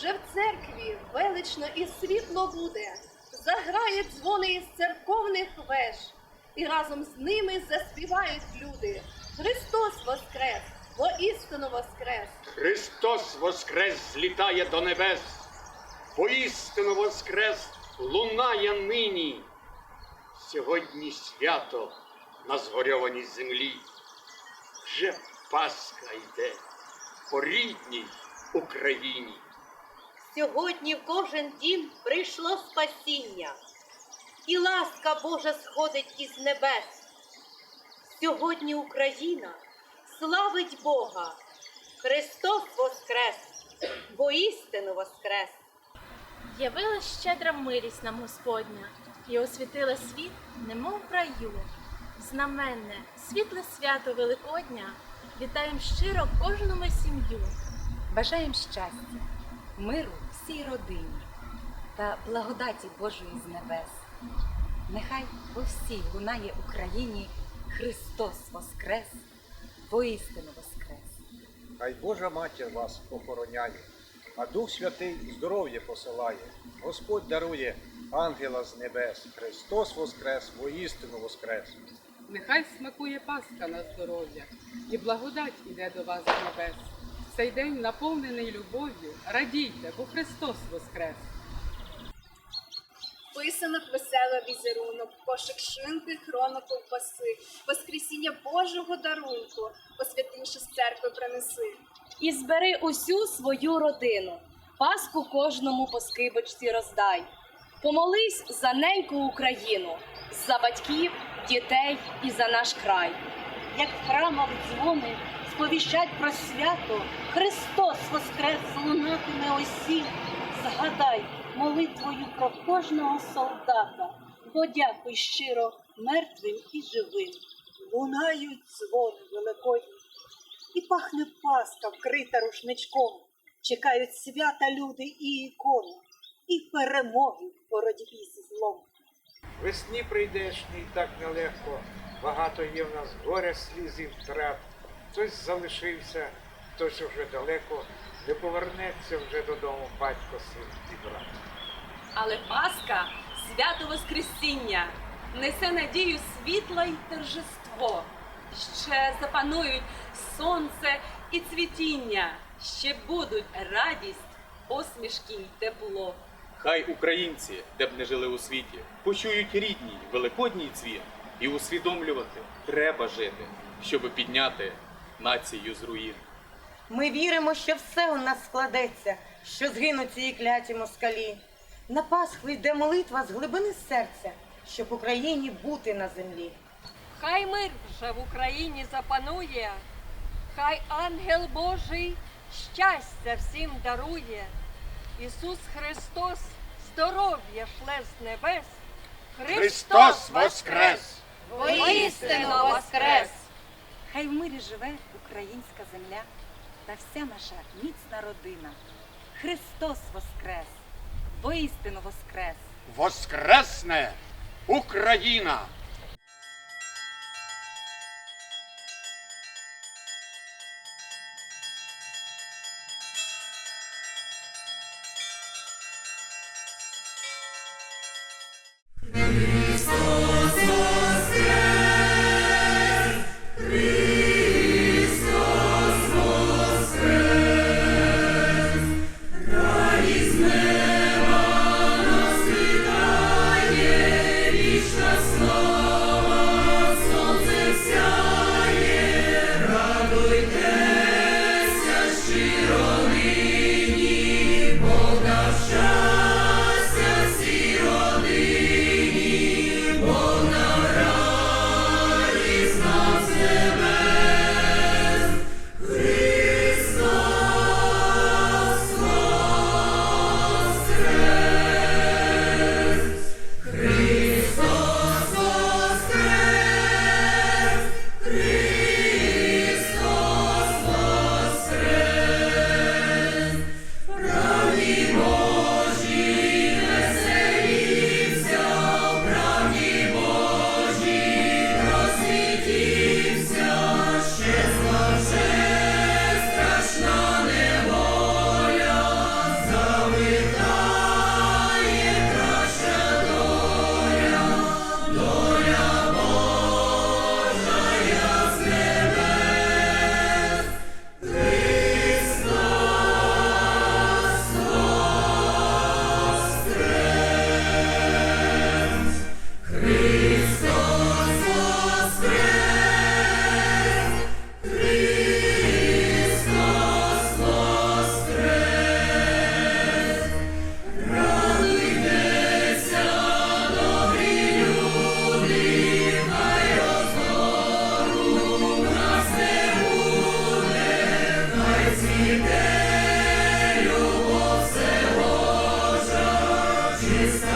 Вже в церкві велично і світло буде, заграє дзвони із церковних веж, і разом з ними заспівають люди. Христос воскрес, воістину воскрес. Христос воскрес злітає до небес, поістину воскрес лунає нині. Сьогодні свято на згорьованій землі. Вже Пасха йде по рідній Україні. Сьогодні в кожен дім прийшло спасіння, і ласка Божа сходить із небес. Сьогодні Україна славить Бога. Христос воскрес, бо істину воскрес. Явилась щедра милість нам Господня, і освітила світ, немов в раю. Знаменне, світле свято Великодня, вітаєм щиро кожному сім'ю. Бажаємо щастя, миру всій родині та благодаті Божої з небес. Нехай по всій лунає Україні Христос Воскрес, воістину Воскрес. Хай Божа матір вас охороняє, а Дух Святий здоров'я посилає. Господь дарує ангела з небес. Христос Воскрес, воістину Воскрес. Нехай смакує Пасха на здоров'я, і благодать іде до вас з небес. Цей день наповнений любов'ю. Радійте, бо Христос воскрес. Писанок веселий візерунок, кошик шинки, хроно ковбаси, Воскресіння Божого дарунку, посвятивши з церкви принеси. і збери усю свою родину. Паску кожному по скибочці роздай. Помолись за неньку Україну, за батьків, дітей і за наш край. Як в храмах дзвони сповіщать про свято, Христос воскрес лунатиме осі. Згадай молитвою про кожного солдата, подякуй щиро мертвим і живим. Лунають дзвони великодні, і пахне паска, вкрита рушничком. Чекають свята люди і ікони, і перемоги в боротьбі зі злом. Весні прийдешній так нелегко, багато є в нас горя, сліз і втрат. Хтось залишився, хтось уже далеко, не повернеться вже додому батько, син і брат. Але Пасха свято Воскресіння несе надію світла й торжество. Ще запанують сонце і цвітіння, ще будуть радість, посмішки й тепло. Хай українці, де б не жили у світі, почують рідній великодній цвіт і усвідомлювати треба жити, щоб підняти націю з руїн. Ми віримо, що все у нас складеться, що згинуть ці кляті москалі. На Пасху йде молитва з глибини серця, щоб Україні бути на землі. Хай мир вже в Україні запанує, хай ангел Божий щастя всім дарує. Ісус Христос здоров'я шле з небес. Христос воскрес! Воістину воскрес! Хай в мирі живе українська земля та вся наша міцна родина. Христос Воскрес, воістину Воскрес! Воскресне Україна! Jesus.